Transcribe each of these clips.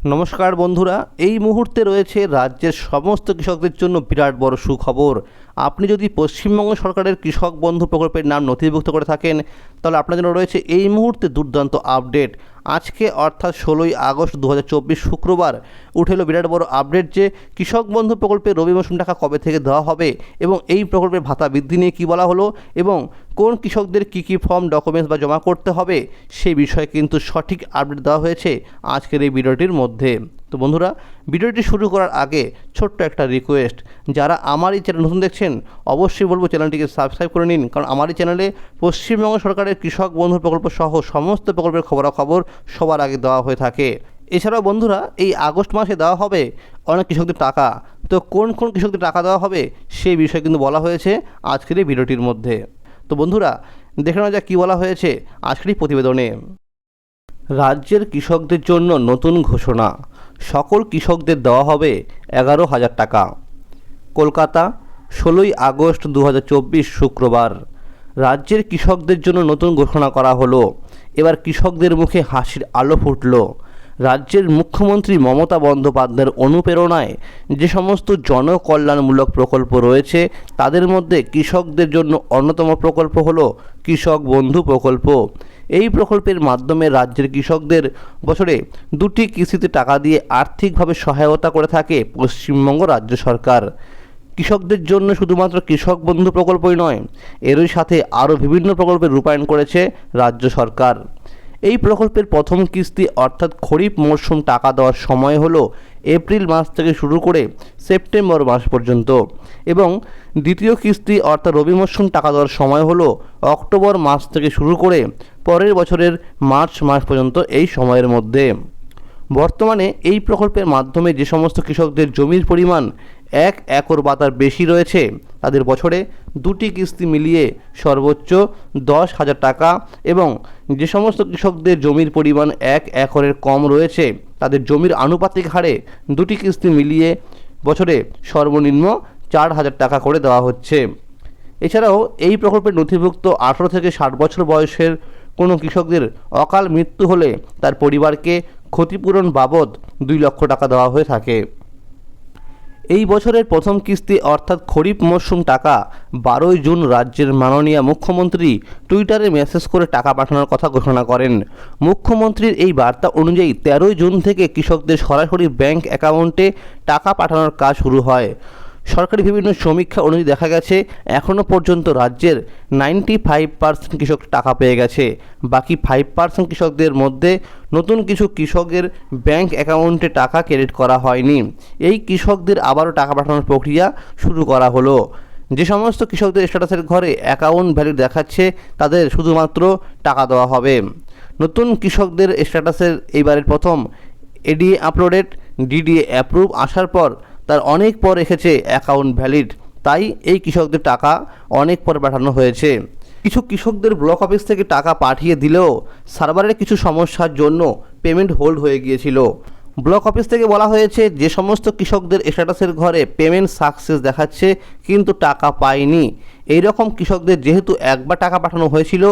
নমস্কার বন্ধুরা, এই মুহূর্তে রয়েছে রাজ্যের সমস্ত কৃষকদের জন্য বিরাট বড় সুখবর। আপনি যদি পশ্চিমবঙ্গ সরকারের কৃষক বন্ধু প্রকল্পের নাম নথিভুক্ত করে থাকেন, তাহলে আপনার জন্য রয়েছে এই মুহূর্তে দুর্দান্ত আপডেট। আজকে, অর্থাৎ ষোলোই আগস্ট দু হাজার চব্বিশ শুক্রবার, উঠে এলো বিরাট বড় আপডেট যে কৃষক বন্ধু প্রকল্পে রবি মৌসুম টাকা কবে থেকে দেওয়া হবে এবং এই প্রকল্পের ভাতা বৃদ্ধি নিয়ে কী বলা হলো এবং কোন কৃষকদের কী কী ফর্ম ডকুমেন্টস বা জমা করতে হবে, সেই বিষয়ে কিন্তু সঠিক আপডেট দেওয়া হয়েছে আজকের এই ভিডিওটির মধ্যে। তো বন্ধুরা, ভিডিওটি শুরু করার আগে ছোট্ট একটা রিকোয়েস্ট যারা আমার এই চ্যানেল নতুন দেখছেন, অবশ্যই বলব চ্যানেলটিকে সাবস্ক্রাইব করে নিন, কারণ আমার এই চ্যানেলে পশ্চিমবঙ্গ সরকারের কৃষক বন্ধু প্রকল্প সহ সমস্ত প্রকল্পের খবরাখবর সবার আগে দেওয়া হয়ে থাকে। এছাড়াও বন্ধুরা, এই আগস্ট মাসে দেওয়া হবে অনেক কৃষকদের টাকা। তো কোন কোন কৃষকদের টাকা দেওয়া হবে, সেই বিষয়ে কিন্তু বলা হয়েছে আজকের এই ভিডিওটির মধ্যে। তো বন্ধুরা, দেখে নেওয়া যাক কী বলা হয়েছে আজকের প্রতিবেদনে। রাজ্যের কৃষকদের জন্য নতুন ঘোষণা, সকল কৃষকদের দেওয়া হবে এগারো হাজার টাকা। কলকাতা, ষোলোই আগস্ট দু হাজার চব্বিশ শুক্রবার। রাজ্যের কৃষকদের জন্য নতুন ঘোষণা করা হলো। এবার কৃষকদের মুখে হাসির আলো ফুটল। রাজ্যের মুখ্যমন্ত্রী মমতা বন্দ্যোপাধ্যায়ের অনুপ্রেরণায় যে সমস্ত জনকল্যাণমূলক প্রকল্প রয়েছে, তাদের মধ্যে কৃষকদের জন্য অন্যতম প্রকল্প হল কৃষক বন্ধু প্রকল্প। এই প্রকল্পের মাধ্যমে রাজ্যের কৃষকদের বছরে দুটি কিস্তিতে টাকা দিয়ে আর্থিকভাবে সহায়তা করে থাকে পশ্চিমবঙ্গ রাজ্য সরকার। কৃষকদের জন্য শুধুমাত্র কৃষক বন্ধু প্রকল্পই নয়, এরই সাথে আরও বিভিন্ন প্রকল্পের রূপায়ণ করেছে রাজ্য সরকার। এই প্রকল্পের প্রথম কিস্তি অর্থাৎ খরিফ মরশুম টাকা দেওয়ার সময় হলো এপ্রিল মাস থেকে শুরু করে সেপ্টেম্বর মাস পর্যন্ত এবং দ্বিতীয় কিস্তি অর্থাৎ রবি মরশুম টাকা দেওয়ার সময় হলো অক্টোবর মাস থেকে শুরু করে পরের বছরের মার্চ মাস পর্যন্ত এই সময়ের মধ্যে। বর্তমানে এই প্রকল্পের মাধ্যমে যে সমস্ত কৃষকদের জমির পরিমাণ এক একর বা তার বেশি রয়েছে। তাদের বছরে দুটি কিস্তি মিলিয়ে সর্বোচ্চ দশ হাজার টাকা এবং যে সমস্ত কৃষকদের জমির পরিমাণ এক একরের কম রয়েছে, তাদের জমির আনুপাতিক হারে দুটি কিস্তি মিলিয়ে বছরে সর্বনিম্ন চার হাজার টাকা করে দেওয়া হচ্ছে। এছাড়াও এই প্রকল্পের নথিভুক্ত আঠারো থেকে ষাট বছর বয়সের কোনো কৃষকদের অকাল মৃত্যু হলে তার পরিবারকে ক্ষতিপূরণ বাবদ দুই লক্ষ টাকা দেওয়া হয়ে থাকে। এই বছরের প্রথম কিস্তি অর্থাৎ খরিফ মরশুম টাকা বারোই জুন রাজ্যের মাননীয় মুখ্যমন্ত্রী টুইটারে মেসেজ করে টাকা পাঠানোর কথা ঘোষণা করেন। মুখ্যমন্ত্রীর এই বার্তা অনুযায়ী তেরোই জুন থেকে কৃষকদের সরাসরি ব্যাংক অ্যাকাউন্টে টাকা পাঠানোর কাজ শুরু হয়। সরকারি বিভিন্ন সমীক্ষা অনুযায়ী দেখা গেছে এখনও পর্যন্ত রাজ্যের নাইনটি ফাইভ পার্সেন্ট কৃষক টাকা পেয়ে গেছে। বাকি ফাইভ পার্সেন্ট কৃষকদের মধ্যে নতুন কিছু কৃষকের ব্যাংক অ্যাকাউন্টে টাকা ক্রেডিট করা হয়নি। এই কৃষকদের আবারও টাকা পাঠানোর প্রক্রিয়া শুরু করা হলো। যে সমস্ত কৃষকদের স্ট্যাটাসের ঘরে অ্যাকাউন্ট ভ্যালু দেখাচ্ছে, তাদের শুধুমাত্র টাকা দেওয়া হবে। নতুন কৃষকদের স্ট্যাটাসের এইবারের প্রথম এডিএ আপলোডেড ডিডিএ অ্যাপ্রুভ আসার পর তার অনেক পর এসেছে অ্যাকাউন্ট ভ্যালিড তাই এই কৃষকদের টাকা অনেক পর পাঠানো হয়েছে। কিছু কৃষকদের ব্লক অফিস থেকে টাকা পাঠিয়ে দিলেও সার্ভারের কিছু সমস্যার জন্য পেমেন্ট হোল্ড হয়ে গিয়েছিল। ব্লক অফিস থেকে বলা হয়েছে, যে সমস্ত কৃষকদের স্ট্যাটাসের ঘরে পেমেন্ট সাকসেস দেখাচ্ছে, কিন্তু টাকা পায়নি। এই রকম কৃষকদের যেহেতু একবার টাকা পাঠানো হয়েছিল,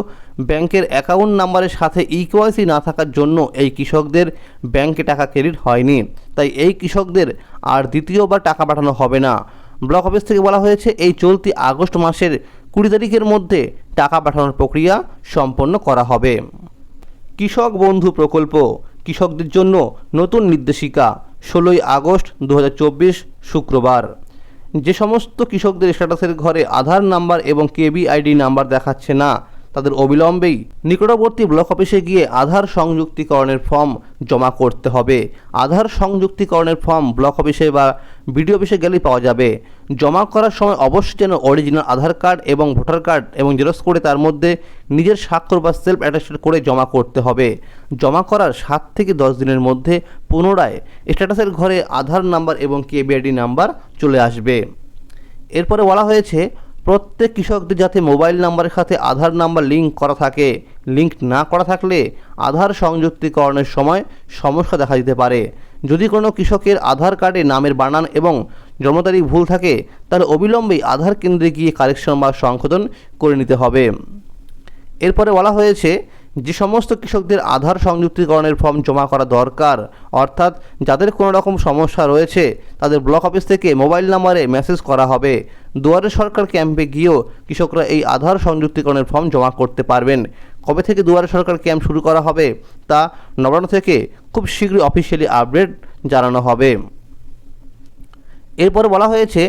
ব্যাংকের অ্যাকাউন্ট নাম্বারের সাথে ইকেওয়াইসি না থাকার জন্য এই কৃষকদের ব্যাংকে টাকা ক্রেডিট হয়নি। তাই এই কৃষকদের আর দ্বিতীয়বার টাকা পাঠানো হবে না। ব্লক অফিস থেকে বলা হয়েছে, এই চলতি আগস্ট মাসের কুড়ি তারিখের মধ্যে টাকা পাঠানোর প্রক্রিয়া সম্পন্ন করা হবে। কৃষক বন্ধু প্রকল্প কৃষকদের জন্য নতুন নির্দেশিকা, ষোলোই আগস্ট দু হাজার চব্বিশ শুক্রবার। যে সমস্ত কৃষকদের স্ট্যাটাসের ঘরে আধার নাম্বার এবং কেবি আইডি নাম্বার দেখাচ্ছে না তাদের অবিলম্বেই নিকটবর্তী ব্লক অফিসে গিয়ে আধার সংযুক্তিকরণের ফর্ম জমা করতে হবে। আধার সংযুক্তিকরণের ফর্ম ব্লক অফিসে বা বিডিও অফিসে গেলেই পাওয়া যাবে। জমা করার সময় অবশ্যই যেন অরিজিনাল আধার কার্ড এবং ভোটার কার্ড এবং জেরক্স করে তার মধ্যে নিজের স্বাক্ষর বা সেলফ অ্যাটাস্টেড করে জমা করতে হবে। জমা করার সাত থেকে দশ দিনের মধ্যে পুনরায় স্ট্যাটাসের ঘরে আধার নাম্বার এবং কেবিআইডি নাম্বার চলে আসবে। এরপরে বলা হয়েছে প্রত্যেক কৃষকদের যাতে মোবাইল নাম্বারের সাথে আধার নাম্বার লিঙ্ক করা থাকে, লিঙ্ক না করা থাকলে আধার সংযুক্তিকরণের সময় সমস্যা দেখা দিতে পারে। যদি কোনো কৃষকের আধার কার্ডে নামের বানান এবং জন্ম তারিখ ভুল থাকে, তাহলে অবিলম্বে আধার কেন্দ্রে গিয়ে কারেকশন বা সংশোধন করে নিতে হবে। এরপরে বলা হয়েছে যে সমস্ত কৃষকদের আধার সংযুক্তিকরণের ফর্ম জমা করা দরকার, অর্থাৎ যাদের কোনো রকম সমস্যা রয়েছে, তাদের ব্লক অফিস থেকে মোবাইল নাম্বারে মেসেজ করা হবে। দুয়ারে সরকার ক্যাম্পে গিয়েও কৃষকরা এই আধার সংযুক্তিকরণের ফর্ম জমা করতে পারবেন। কবে থেকে দুয়ারে সরকার ক্যাম্প শুরু করা হবে, তা নবান্ন থেকে খুব শীঘ্রই অফিসিয়ালি আপডেট জানানো হবে। এরপরে বলা হয়েছে,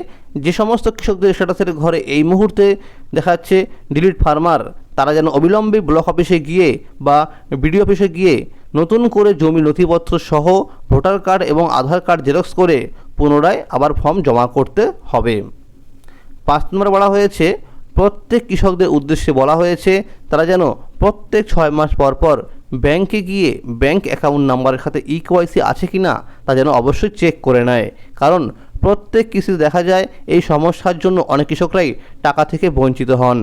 যে সমস্ত কৃষকদের স্ট্যাটাসের ঘরে এই মুহূর্তে দেখাচ্ছে ডিলিট ফার্মার। তারা যেন অবিলম্বে ব্লক অফিসে গিয়ে বা বিডিও অফিসে গিয়ে নতুন করে জমি নথিপত্র সহ ভোটার কার্ড এবং আধার কার্ড জেরক্স করে পুনরায় আবার ফর্ম জমা করতে হবে। পাঁচ নম্বরে বলা হয়েছে, প্রত্যেক কৃষকদের উদ্দেশ্যে বলা হয়েছে, তারা যেন প্রত্যেক ছয় মাস পর পর ব্যাংকে গিয়ে ব্যাংক অ্যাকাউন্ট নাম্বারের সাথে ই কেওয়াইসি আছে কি না তা যেন অবশ্যই চেক করে নেয়। কারণ প্রত্যেক কৃষি দেখা যায়, এই সমস্যার জন্য অনেক কৃষকরাই টাকা থেকে বঞ্চিত হন।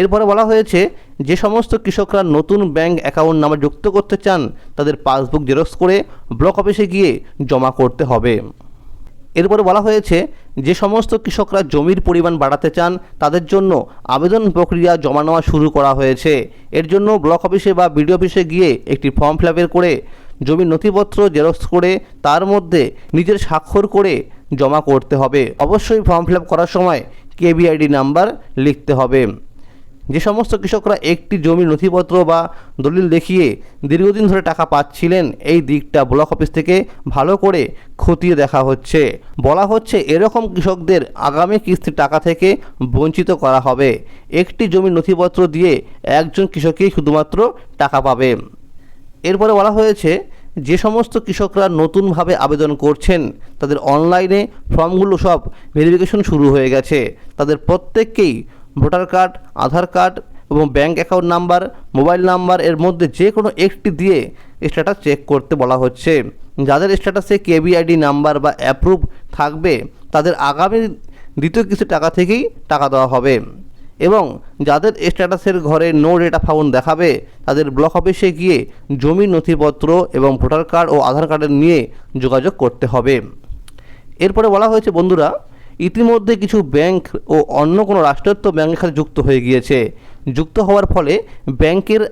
এরপরে বলা হয়েছে, যে সমস্ত কৃষকরা নতুন ব্যাংক অ্যাকাউন্ট নাম্বার যুক্ত করতে চান, তাদের পাসবুক জেরক্স করে ব্লক অফিসে গিয়ে জমা করতে হবে। এরপরে বলা হয়েছে, যে সমস্ত কৃষকরা জমির পরিমাণ বাড়াতে চান, তাদের জন্য আবেদন প্রক্রিয়া জমা নেওয়া শুরু করা হয়েছে। এর জন্য ব্লক অফিসে বা বিডিও অফিসে গিয়ে একটি ফর্ম ফিল করে, জমির নথিপত্র জেরক্স করে, তার মধ্যে নিজের স্বাক্ষর করে জমা করতে হবে। অবশ্যই ফর্ম ফিল করার সময় কেবিআইডি নাম্বার লিখতে হবে। যে সমস্ত কৃষকরা একটি জমির নথিপত্র বা দলিল দেখিয়ে দীর্ঘদিন ধরে টাকা পাচ্ছিলেন, এই দিকটা ব্লক অফিস থেকে ভালো করে খতিয়ে দেখা হচ্ছে। বলা হচ্ছে এরকম কৃষকদের আগামী কিস্তির টাকা থেকে বঞ্চিত করা হবে। একটি জমির নথিপত্র দিয়ে একজন কৃষকই শুধুমাত্র টাকা পাবে। এরপরে বলা হয়েছে, যে সমস্ত কৃষকরা নতুনভাবে আবেদন করছেন, তাদের অনলাইনে ফর্মগুলো সব ভেরিফিকেশন শুরু হয়ে গেছে। তাদের প্রত্যেককেই ভোটার কার্ড, আধার কার্ড এবং bank account number, mobile number এর মধ্যে যে কোনো একটি দিয়ে স্ট্যাটাস চেক করতে বলা হচ্ছে। যাদের স্ট্যাটাসে কেবিআইডি নাম্বার বা অ্যাপ্রুভ থাকবে, তাদের আগামী দ্বিতীয় কিছু টাকা থেকেই টাকা দেওয়া হবে। এবং যাদের স্ট্যাটাসের ঘরে নো ডেটা ফাউন্ড দেখাবে, তাদের ব্লক অফিসে গিয়ে জমির নথিপত্র এবং ভোটার কার্ড ও আধার কার্ডের নিয়ে যোগাযোগ করতে হবে। এরপরে বলা হয়েছে, বন্ধুরা ইতিমধ্যে কিছু ব্যাংক ও অন্য কোনো রাষ্ট্রায়ত্ত ব্যাংকের সাথে যুক্ত হয়ে গিয়েছে। যুক্ত হওয়ার ফলে ব্যাংকের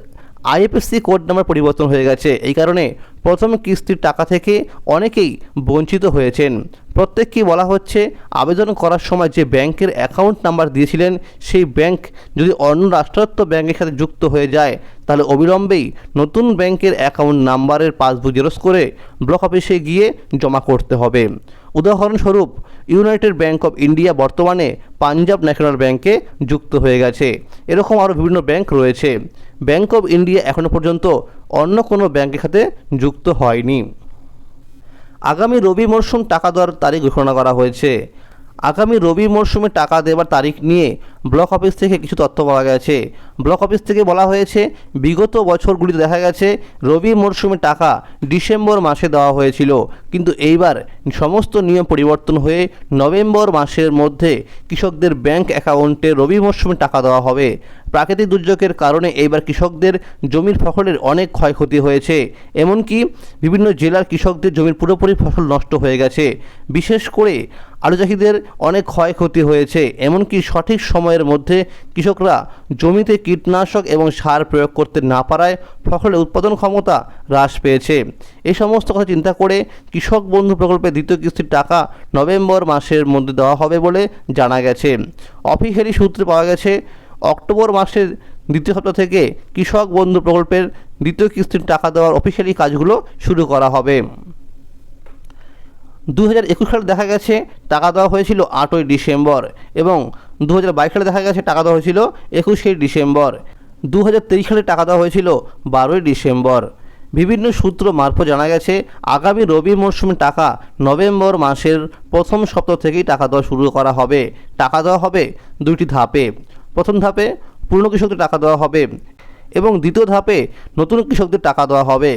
আইএফএসসি কোড নাম্বার পরিবর্তন হয়ে গেছে। এই কারণে প্রথম কিস্তির টাকা থেকে অনেকেই বঞ্চিত হয়েছেন। প্রত্যেককেই বলা হচ্ছে, আবেদন করার সময় যে ব্যাংকের অ্যাকাউন্ট নাম্বার দিয়েছিলেন, সেই ব্যাংক যদি অন্য রাষ্ট্রায়ত্ত ব্যাংকের সাথে যুক্ত হয়ে যায়, তাহলে অবিলম্বেই নতুন ব্যাংকের অ্যাকাউন্ট নাম্বারের পাসবুক জেরক্স করে ব্লক অফিসে গিয়ে জমা করতে হবে। উদাহরণস্বরূপ, ইউনাইটেড ব্যাংক অফ ইন্ডিয়া বর্তমানে পাঞ্জাব ন্যাশনাল ব্যাংকে যুক্ত হয়ে গেছে। এরকম আরও বিভিন্ন ব্যাংক রয়েছে। ব্যাংক অফ ইন্ডিয়া এখনও পর্যন্ত অন্য কোনো ব্যাংকের সাথে যুক্ত হয়নি। আগামী রবি মরশুম টাকা দেওয়ার তারিখ ঘোষণা করা হয়েছে। আগামী রবি মরশুমে টাকা দেওয়ার তারিখ নিয়ে ব্লক অফিস থেকে কিছু তথ্য পাওয়া গেছে। ব্লক অফিস থেকে বলা হয়েছে, বিগত বছরগুলিতে দেখা গেছে, রবি মরশুমে টাকা ডিসেম্বর মাসে দেওয়া হয়েছিল। কিন্তু এইবার সমস্ত নিয়ম পরিবর্তন হয়ে নভেম্বর মাসের মধ্যে কৃষকদের ব্যাংক অ্যাকাউন্টে রবি মরশুমে টাকা দেওয়া হবে। প্রাকৃতিক দুর্যোগের কারণে এইবার কৃষকদের জমির ফসলের অনেক ক্ষয়ক্ষতি হয়েছে। এমনকি বিভিন্ন জেলার কৃষকদের জমির পুরোপুরি ফসল নষ্ট হয়ে গেছে। বিশেষ করে আলু চাষিদের অনেক ক্ষয়ক্ষতি হয়েছে। এমনকি সঠিক সময়ের মধ্যে কৃষকরা জমিতে কীটনাশক এবং সার প্রয়োগ করতে না পারায় ফসলের উৎপাদন ক্ষমতা হ্রাস পেয়েছে। এই সমস্ত কথা চিন্তা করে কৃষক বন্ধু প্রকল্পের দ্বিতীয় কিস্তির টাকা নভেম্বর মাসের মধ্যে দেওয়া হবে বলে জানা গেছে। অফিসিয়ালি সূত্রে পাওয়া গেছে, অক্টোবর মাসের দ্বিতীয় সপ্তাহ থেকে কৃষক বন্ধু প্রকল্পের দ্বিতীয় কিস্তির টাকা দেওয়ার অফিসিয়ালি কাজগুলো শুরু করা হবে। দু হাজার একুশ সালে দেখা গেছে টাকা দেওয়া হয়েছিল আটই ডিসেম্বর এবং দু হাজার বাইশ সালে দেখা গেছে টাকা দেওয়া হয়েছিল একুশে ডিসেম্বর। দু হাজার তেইশ সালে টাকা দেওয়া হয়েছিল বারোই ডিসেম্বর। বিভিন্ন সূত্র মারফত জানা গেছে, আগামী রবি মরশুমে টাকা নভেম্বর মাসের প্রথম সপ্তাহ থেকেই টাকা দেওয়া শুরু করা হবে। টাকা দেওয়া হবে দুইটি ধাপে। প্রথম ধাপে পুরনো কৃষকদের টাকা দেওয়া হবে এবং দ্বিতীয় ধাপে নতুন কৃষকদের টাকা দেওয়া হবে।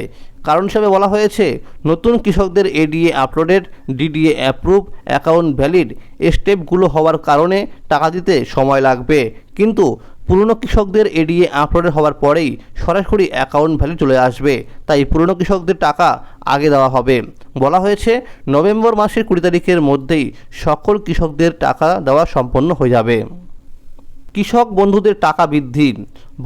কারণ হিসেবে বলা হয়েছে, নতুন কৃষকদের ADA uploaded, DDA approve, account valid স্টেপগুলো হওয়ার কারণে টাকা দিতে সময় লাগবে। কিন্তু পুরনো কৃষকদের এডিএ আপলোডেড হওয়ার পরেই সরাসরি অ্যাকাউন্ট ভ্যালু চলে আসবে, তাই পুরনো কৃষকদের টাকা আগে দেওয়া হবে। বলা হয়েছে, নভেম্বর মাসের কুড়ি তারিখের মধ্যেই সকল কৃষকদের টাকা দেওয়া সম্পন্ন হয়ে যাবে। কৃষক বন্ধুদের টাকা বৃদ্ধি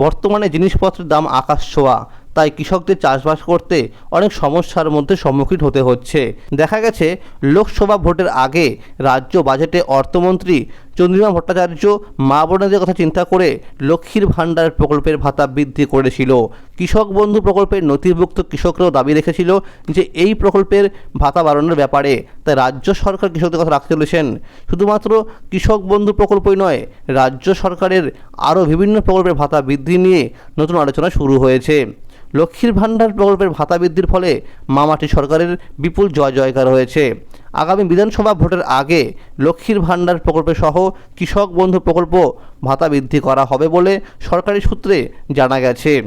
বর্তমানে জিনিসপত্রের দাম আকাশ ছোঁয়া তাই কৃষকদের চাষবাস করতে অনেক সমস্যার মধ্যে সম্মুখীন হতে হচ্ছে। দেখা গেছে, লোকসভা ভোটের আগে রাজ্য বাজেটে অর্থমন্ত্রী চন্দ্রিমা ভট্টাচার্য মা বোনেদের কথা চিন্তা করে লক্ষ্মীর ভাণ্ডার প্রকল্পের ভাতা বৃদ্ধি করেছিল। কৃষক বন্ধু প্রকল্পের নথিভুক্ত কৃষকরাও দাবি রেখেছিল যে এই প্রকল্পের ভাতা বাড়ানোর ব্যাপারে তাই রাজ্য সরকার কৃষকদের কথা রাখতে চলেছেন। শুধুমাত্র কৃষক বন্ধু প্রকল্পই নয়, রাজ্য সরকারের আরও বিভিন্ন প্রকল্পের ভাতা বৃদ্ধি নিয়ে নতুন আলোচনা শুরু হয়েছে। লক্ষ্মীর ভাণ্ডার প্রকল্পের ভাতা বৃদ্ধির ফলে মামাটি সরকারের বিপুল জয় জয়কার হয়েছে। আগামী বিধানসভা ভোটের আগে লক্ষ্মীর ভাণ্ডার প্রকল্পে সহ কৃষক বন্ধু প্রকল্প ভাতা বৃদ্ধি করা হবে বলে সরকারি সূত্রে জানা গেছে।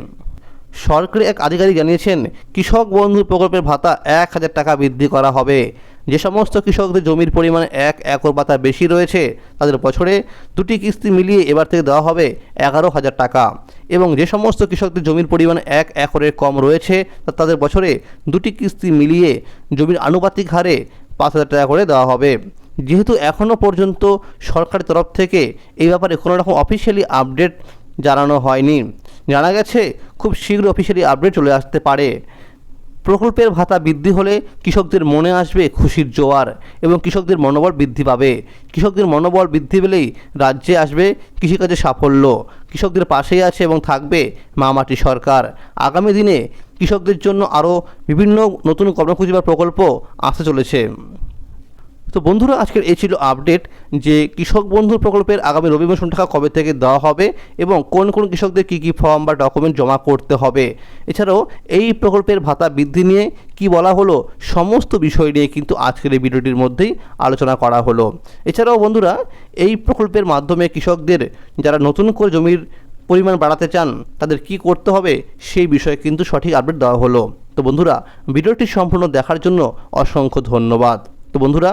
সরকারি এক আধিকারিক জানিয়েছেন, কৃষক বন্ধু প্রকল্পের ভাতা এক হাজার টাকা বৃদ্ধি করা হবে। যে সমস্ত কৃষকদের জমির পরিমাণ এক একর বা বেশি রয়েছে, তাদের বছরে দুটি কিস্তি মিলিয়ে এবার থেকে দেওয়া হবে এগারো হাজার টাকা। এবং যে সমস্ত কৃষকদের জমির পরিমাণ এক একরের কম রয়েছে তাদের বছরে দুটি কিস্তি মিলিয়ে জমির আনুপাতিক হারে পাঁচ হাজার টাকা করে দেওয়া হবে। যেহেতু এখনও পর্যন্ত সরকারের তরফ থেকে এই ব্যাপারে কোনো রকম অফিসিয়ালি আপডেট জানানো হয়নি। জানা গেছে, খুব শীঘ্র অফিসিয়ালি আপডেট চলে আসতে পারে। প্রকল্পের ভাতা বৃদ্ধি হলে কৃষকদের মনে আসবে খুশির জোয়ার এবং কৃষকদের মনোবল বৃদ্ধি পাবে। কৃষকদের মনোবল বৃদ্ধি পেলেই রাজ্যে আসবে কৃষিকাজে সাফল্য। কৃষকদের পাশেই আছে এবং থাকবে মামাটি সরকার। আগামী দিনে কৃষকদের জন্য আরও বিভিন্ন নতুন কর্মসূচি বা প্রকল্প আসতে চলেছে। তো বন্ধুরা, আজকের এই ছিল আপডেট যে কৃষক বন্ধু প্রকল্পের আগামী রবি মৌসুম টাকা কবে থেকে দেওয়া হবে এবং কোন কোন কৃষকদের কী কী ফর্ম বা ডকুমেন্ট জমা করতে হবে। এছাড়াও এই প্রকল্পের ভাতা বৃদ্ধি নিয়ে কি বলা হলো, সমস্ত বিষয় নিয়ে কিন্তু আজকের এই ভিডিওটির মধ্যেই আলোচনা করা হলো। এছাড়াও বন্ধুরা, এই প্রকল্পের মাধ্যমে কৃষকদের যারা নতুন করে জমির পরিমাণ বাড়াতে চান, তাদের কি করতে হবে, সেই বিষয়ে কিন্তু সঠিক আপডেট দেওয়া হলো। তো বন্ধুরা, ভিডিওটি সম্পূর্ণ দেখার জন্য অসংখ্য ধন্যবাদ। তো বন্ধুরা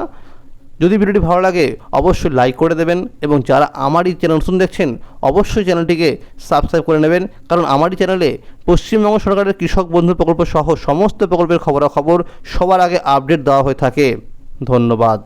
যদি ভিডিওটি ভালো লাগে, অবশ্যই লাইক করে দেবেন এবং যারা আমারই চ্যানেল নতুন দেখছেন, অবশ্যই চ্যানেলটিকে সাবস্ক্রাইব করে নেবেন। কারণ আমারই চ্যানেলে পশ্চিমবঙ্গ সরকারের কৃষক বন্ধু প্রকল্প সহ সমস্ত প্রকল্পের খবরাখবর সবার আগে আপডেট দেওয়া হয়ে থাকে। ধন্যবাদ।